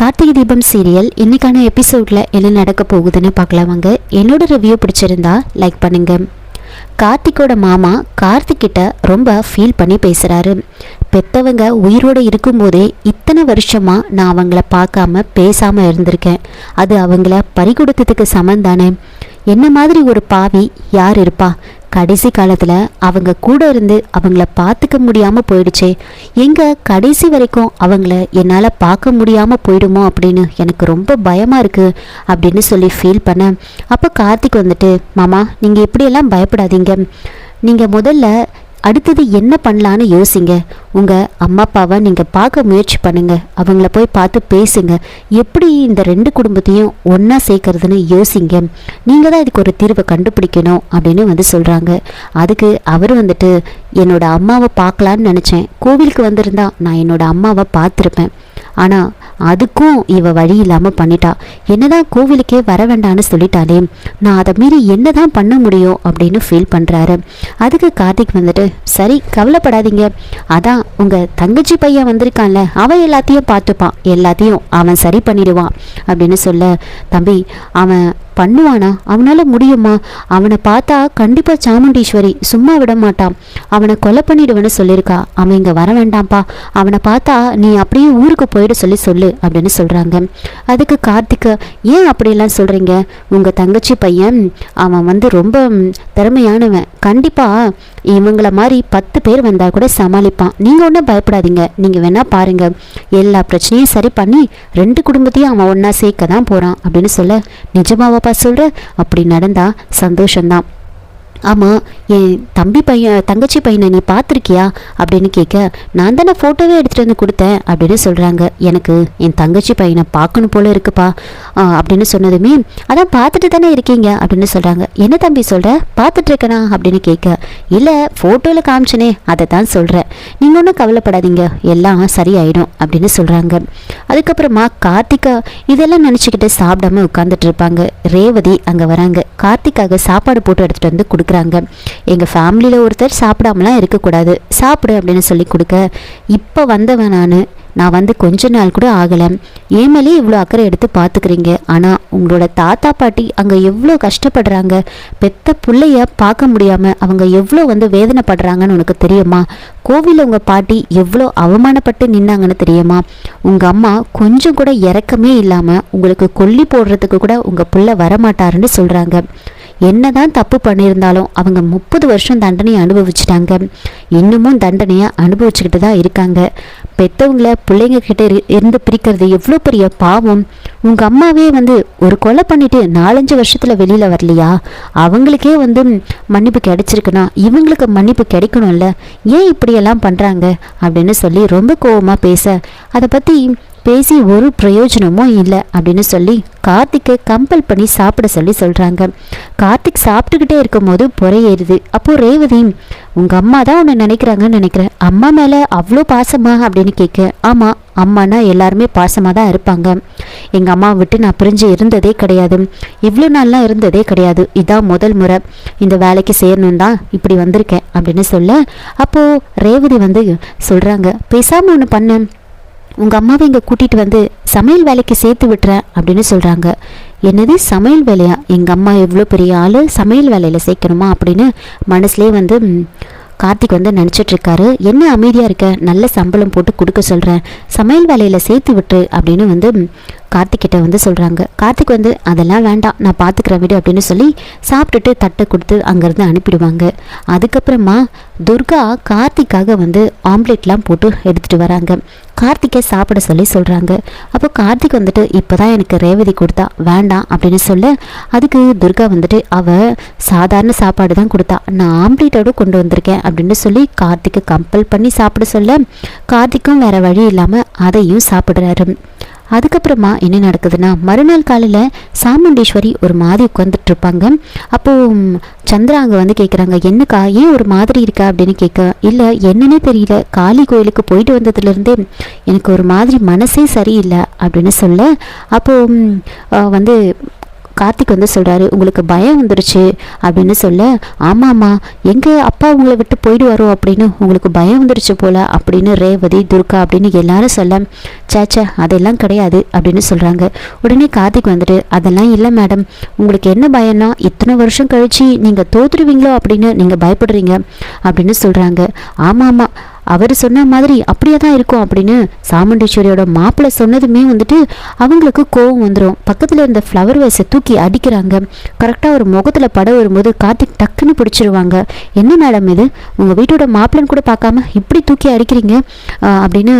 Karthigai Deepam serial இன்னைக்கான எபிசோடில் என்ன நடக்க போகுதுன்னு பார்க்கலாம் வாங்க. என்னோட ரிவ்யூ பிடிச்சிருந்தா லைக் பண்ணுங்க. கார்த்திக்கோட மாமா கார்த்திக்கிட்ட ரொம்ப ஃபீல் பண்ணி பேசுகிறாரு பெத்தவங்க உயிரோட இருக்கும்போதே இத்தனை வருஷமாக நான் அவங்கள பார்க்காம பேசாமல் இருந்திருக்கேன். அது அவங்கள பறிகொடுத்ததுக்கு சமம் தானே. என்ன மாதிரி ஒரு பாவி யார் இருப்பா? கடைசி காலத்தில் அவங்க கூட இருந்து அவங்கள பார்த்துக்க முடியாமல் போயிடுச்சே. எங்கே கடைசி வரைக்கும் அவங்கள என்னால் பார்க்க முடியாமல் போயிடுமோ அப்படின்னு எனக்கு ரொம்ப பயமாக இருக்குது அப்படின்னு சொல்லி ஃபீல் பண்ணேன் அப்போ கார்த்திக் வந்துட்டு மாமா நீங்கள் இப்படியெல்லாம் பயப்படாதீங்க. நீங்கள் முதல்ல அடுத்தது என்ன பண்ணலான்னு யோசிங்க. உங்கள் அம்மா அப்பாவை நீங்கள் பார்க்க முயற்சி பண்ணுங்கள் அவங்கள போய் பார்த்து பேசுங்க. எப்படி இந்த ரெண்டு குடும்பத்தையும் ஒன்றா சேர்க்கறதுன்னு யோசிங்க. நீங்கள் தான் இதுக்கு ஒரு தீர்வை கண்டுபிடிக்கணும் அப்படின்னு வந்து சொல்கிறாங்க அதுக்கு அவர் வந்துட்டு என்னோட அம்மாவை பார்க்கலான்னு நினச்சேன். கோவிலுக்கு வந்திருந்தா நான் என்னோட அம்மாவை பார்த்துருப்பேன். ஆனால் அதுக்கும் இவ வழி இல்லாமல் பண்ணிட்டா. என்னதான் கோவிலுக்கே வர வேண்டான்னு சொல்லிட்டாலே நான் அதை மீறி என்ன தான் பண்ண முடியும்? அப்படின்னு ஃபீல் பண்ணுறாரு அதுக்கு கார்த்திக் வந்துட்டு சரி கவலைப்படாதீங்க. அதான் உங்கள் தங்கச்சி பையன் வந்திருக்கான்ல அவன் எல்லாத்தையும் பார்த்துப்பான். எல்லாத்தையும் அவன் சரி பண்ணிடுவான் அப்படின்னு சொல்ல தம்பி அவன் பண்ணுவானா? அவனால முடியுமா? அவனை பார்த்தா கண்டிப்பா சாமுண்டீஸ்வரி சும்மா விட மாட்டான் அவனை கொலை பண்ணிடுவேன்னு சொல்லியிருக்கா. அவன் இங்க வர வேண்டாம்ப்பா. அவனை பார்த்தா நீ அப்படியே ஊருக்கு போயிட சொல்லி சொல்லு அப்படின்னு சொல்றாங்க. அதுக்கு கார்த்திக் ஏன் அப்படியெல்லாம் சொல்றீங்க? உங்க தங்கச்சி பையன் அவன் வந்து ரொம்ப திறமையானவன். கண்டிப்பா இவங்கள மாதிரி பத்து பேர் வந்தால் கூட சமாளிப்பான். நீங்க ஒன்றும் பயப்படாதீங்க. நீங்க வேணா பாருங்க. எல்லா பிரச்சனையும் சரி பண்ணி ரெண்டு குடும்பத்தையும் அவன் ஒன்றா சேர்க்க தான் போறான். அப்படின்னு சொல்ல அப்பா சொல்ற அப்படி நடந்தா சந்தோஷம்தான். ஆமாம் என் தம்பி பையன் தங்கச்சி பையனை நீ பார்த்துருக்கியா? அப்படின்னு கேட்க நான் தானே ஃபோட்டோவே எடுத்துகிட்டு வந்து கொடுத்தேன் அப்படின்னு சொல்கிறாங்க எனக்கு என் தங்கச்சி பையனை பார்க்கணும் போல இருக்குப்பா அப்படின்னு சொன்னதுமே அதான் பார்த்துட்டு தானே இருக்கீங்க அப்படின்னு சொல்கிறாங்க என்ன தம்பி சொல்கிற பார்த்துட்ருக்கனா அப்படின்னு கேட்க இல்லை ஃபோட்டோவில் காமிச்சனே அதை தான் சொல்கிறேன் நீங்கள் ஒன்றும் கவலைப்படாதீங்க எல்லாம் சரியாயிடும் அப்படின்னு சொல்கிறாங்க அதுக்கப்புறமா கார்த்திகா இதெல்லாம் நினச்சிக்கிட்டு சாப்பிடாம உட்காந்துட்டு இருப்பாங்க. ரேவதி அங்கே வராங்க. கார்த்திக்காக சாப்பாடு போட்டு எடுத்துகிட்டு வந்து இருக்கிறாங்க எங்கள் ஃபேமிலியில் ஒருத்தர் சாப்பிடாமலாம் இருக்கக்கூடாது. சாப்பிடு அப்படின்னு சொல்லி கொடுக்க இப்போ வந்தவன் நான். நான் வந்து கொஞ்ச நாள் கூட ஆகலை. ஏன் மேலே இவ்வளோ அக்கறை எடுத்து பார்த்துக்கிறீங்க ஆனால் உங்களோட தாத்தா பாட்டி அங்கே எவ்வளோ கஷ்டப்படுறாங்க. பெத்த பிள்ளைய பார்க்க முடியாமல் அவங்க எவ்வளோ வந்து வேதனைப்படுறாங்கன்னு உனக்கு தெரியுமா? கோவிலில் உங்கள் பாட்டி எவ்வளோ அவமானப்பட்டு நின்னாங்கன்னு தெரியுமா? உங்கள் அம்மா கொஞ்சம் கூட இறக்கமே இல்லாமல் உங்களுக்கு கொல்லி போடுறதுக்கு கூட உங்கள் பிள்ளை வரமாட்டாருன்னு சொல்கிறாங்க என்னதான் தப்பு பண்ணியிருந்தாலும் அவங்க முப்பது வருஷம் தண்டனையை அனுபவிச்சிட்டாங்க. இன்னமும் தண்டனையை அனுபவிச்சுக்கிட்டு தான் இருக்காங்க. பெற்றவங்கள பிள்ளைங்க கிட்ட இரு- இருந்து பிரிக்கிறது எவ்வளோ பெரிய பாவம். உங்கள் அம்மாவே வந்து ஒரு கொலை பண்ணிட்டு நாலஞ்சு வருஷத்துல வெளியில் வரலையா? அவங்களுக்கே வந்து மன்னிப்பு கிடைச்சிருக்குன்னா இவங்களுக்கு மன்னிப்பு கிடைக்கணும்ல. ஏன் இப்படியெல்லாம் பண்ணுறாங்க அப்படின்னு சொல்லி ரொம்ப கோபமாக பேச அதை பற்றி பேசி ஒரு பிரயோஜனமும் இல்லை அப்படின்னு சொல்லி கார்த்திக்கை கம்பல் பண்ணி சாப்பிட சொல்லி சொல்கிறாங்க கார்த்திக் சாப்பிட்டுக்கிட்டே இருக்கும்போது புறையேறுது அப்போது ரேவதி உங்கள் அம்மா தான் உன்னை நினைக்கிறாங்கன்னு நினைக்கிறேன். அம்மா மேலே அவ்வளோ பாசமா? அப்படின்னு கேட்க ஆமாம் அம்மானா எல்லாருமே பாசமாக தான் இருப்பாங்க. எங்கள் அம்மா விட்டு நான் பிரிஞ்சு இருந்ததே கிடையாது. இவ்வளோ நாள்லாம் இருந்ததே கிடையாது. இதான் முதல் முறை. இந்த வேலைக்கு சேரணும் தான் இப்படி வந்திருக்கேன். அப்படின்னு சொல்ல அப்போது ரேவதி வந்து சொல்கிறாங்க பேசாமல் ஒன்று பண்ணேன் உங்கள் அம்மாவை இங்கே கூட்டிகிட்டு வந்து சமையல் வேலைக்கு சேர்த்து விட்டுறேன் அப்படின்னு சொல்கிறாங்க என்னது சமையல் வேலையா? எங்கள் அம்மா எவ்வளோ பெரிய ஆள்? சமையல் வேலையில் சேர்க்கணுமா அப்படின்னு மனசுலேயே வந்து கார்த்திக் வந்து நினச்சிட்ருக்காரு என்ன அமைதியாக இருக்க? நல்ல சம்பளம் போட்டு கொடுக்க சொல்கிறேன் சமையல் வேலையில் சேர்த்து விட்டுரு அப்படின்னு வந்து கார்த்திக்கிட்ட வந்து சொல்கிறாங்க கார்த்திக் வந்து அதெல்லாம் வேண்டாம். நான் பார்த்துக்கிறேன் விடு அப்படின்னு சொல்லி சாப்பிட்டுட்டு தட்டை கொடுத்து அங்கேருந்து அனுப்பிடுவாங்க. அதுக்கப்புறமா துர்கா கார்த்திக்காக வந்து ஆம்லேட்லாம் போட்டு எடுத்துகிட்டு வராங்க. கார்த்திகை சாப்பிட சொல்லி சொல்கிறாங்க அப்போ கார்த்திக் வந்துட்டு இப்போ தான் எனக்கு ரேவதி கொடுத்தா வேண்டாம் அப்படின்னு சொல்ல அதுக்கு துர்கா வந்துட்டு அவள் சாதாரண சாப்பாடு தான் கொடுத்தா நான் ஆம்லேட்டோடு கொண்டு வந்திருக்கேன் அப்படின்னு சொல்லி கார்த்திகை கம்பல் பண்ணி சாப்பிட சொல்ல கார்த்திக்கும் வேறு வழி இல்லாமல் அதையும் சாப்பிட்றாரு. அதுக்கப்புறமா என்ன நடக்குதுன்னா மறுநாள் காலையில் சாமுண்டீஸ்வரி ஒரு மாதிரி உட்காந்துட்டு இருப்பாங்க அப்போது சந்திரா அங்கே வந்து கேட்குறாங்க என்னக்கா ஏன் ஒரு மாதிரி இருக்கா? அப்படின்னு கேட்க இல்லை என்னன்னே தெரியல. காளி கோயிலுக்கு போயிட்டு வந்ததுலேருந்தே எனக்கு ஒரு மாதிரி மனசே சரியில்லை. அப்படின்னு சொல்ல அப்போது வந்து கார்த்திக் வந்து சொல்கிறாரு உங்களுக்கு பயம் வந்துருச்சு அப்படின்னு சொல்ல ஆமாம்மா எங்கள் அப்பா உங்களை விட்டு போயிடுவாரோ அப்படின்னு உங்களுக்கு பயம் வந்துருச்சு போல அப்படின்னு ரேவதி துர்கா அப்படின்னு எல்லாரும் சொல்ல சேச்சே அதெல்லாம் கிடையாது அப்படின்னு சொல்கிறாங்க உடனே கார்த்திக் வந்துட்டு அதெல்லாம் இல்லை மேடம் உங்களுக்கு என்ன பயம்னா இத்தனை வருஷம் கழிச்சு நீங்கள் தோத்துருவீங்களோ அப்படின்னு நீங்கள் பயப்படுறீங்க அப்படின்னு சொல்கிறாங்க ஆமாம் ஆமாம் அவர் சொன்ன மாதிரி அப்படியே தான் இருக்கும் அப்படின்னு சாமுண்டீஸ்வரியோட மாப்பிள்ளை சொன்னதுமே வந்துட்டு அவங்களுக்கு கோவம் வந்துடும் பக்கத்தில் இருந்த ஃப்ளவர் வேஸை தூக்கி அடிக்கிறாங்க. கரெக்டாக ஒரு முகத்தில் பட வரும்போது கார்த்திக் டக்குன்னு பிடிச்சிருவாங்க. என்ன மேடம் இது? உங்கள் வீட்டோட மாப்பிள்ளன்னு கூட பார்க்காம இப்படி தூக்கி அடிக்கிறீங்க? அப்படின்னு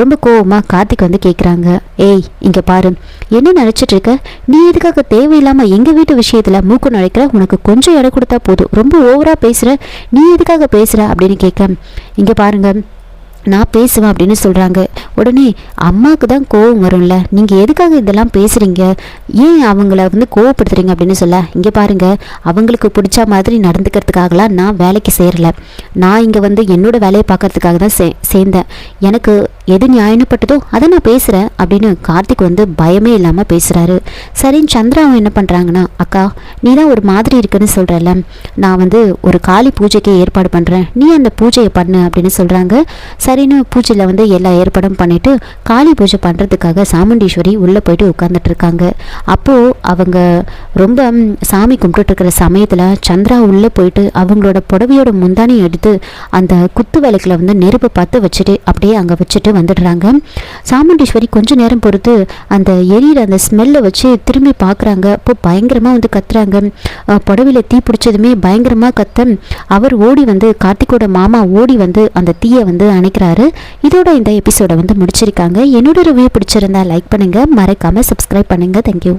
ரொம்ப கோவமாக கார்த்திக் வந்து கேட்குறாங்க ஏய் இங்கே பாரு. என்ன நினச்சிட்டு இருக்க நீ எதுக்காக தேவையில்லாமல் எங்கள் வீட்டு விஷயத்தில் மூக்கு நுழைக்கிற? உனக்கு கொஞ்சம் இடம் கொடுத்தா போதும். ரொம்ப ஓவராக பேசுகிற நீ எதுக்காக பேசுகிற அப்படின்னு கேட்க இங்கே பாருங்கள் நான் பேசுவேன் அப்படின்னு சொல்கிறாங்க உடனே அம்மாவுக்கு தான் கோவம் வரும்ல. நீங்கள் எதுக்காக இதெல்லாம் பேசுகிறீங்க ஏன் அவங்கள வந்து கோவப்படுத்துறீங்க அப்படின்னு சொல்ல? இங்கே பாருங்கள் அவங்களுக்கு பிடிச்ச மாதிரி நடந்துக்கிறதுக்காகலாம் நான் வேலைக்கு சேரல. நான் இங்கே வந்து என்னோட வேலையை பார்க்கறதுக்காக தான் சே சேர்ந்தேன். எனக்கு எது நியாயப்பட்டதோ அதை நான் பேசுகிறேன் அப்படின்னு கார்த்திக் வந்து பயமே இல்லாமல் பேசுகிறாரு சரின்னு சந்திராவும் என்ன பண்ணுறாங்கன்னா அக்கா நீ தான் ஒரு மாதிரி இருக்குன்னு சொல்கிறல்ல நான் வந்து ஒரு காளி பூஜைக்கு ஏற்பாடு பண்ணுறேன் நீ அந்த பூஜையை பண்ணு அப்படின்னு சொல்கிறாங்க சரின்னு பூஜையில் வந்து எல்லா ஏற்பாடும் பண்ணிவிட்டு காளி பூஜை பண்ணுறதுக்காக சாமுண்டீஸ்வரி உள்ளே போயிட்டு உட்காந்துட்ருக்காங்க அப்போது அவங்க ரொம்ப சாமி கும்பிட்டுருக்கிற சமயத்தில் சந்திரா உள்ளே போயிட்டு அவங்களோட புடவையோட முந்தானி எடுத்து அந்த குத்து விளக்கில் வந்து நெருப்பு பார்த்து வச்சுட்டு அப்படியே அங்கே வச்சுட்டு வந்துடுறாங்க. சாமுண்டீஸ்வரி கொஞ்ச நேரம் பொறுத்து அந்த எரியிற அந்த ஸ்மெல்லை வச்சு திரும்பி பார்க்குறாங்க. அப்போ பயங்கரமாக வந்து கத்துறாங்க. புடவையில் தீ பிடிச்சதுமே பயங்கரமாக கத்த அவர் ஓடி வந்து கார்த்திகோட மாமா ஓடி வந்து அந்த தீயை வந்து அணைக்கிறாரு. இதோட இந்த எபிசோடை வந்து முடிச்சிருக்காங்க. என்னோட ரிவ்யூ பிடிச்சிருந்தா லைக் பண்ணுங்கள் மறக்காமல் சப்ஸ்கிரைப் பண்ணுங்கள் தேங்க்யூ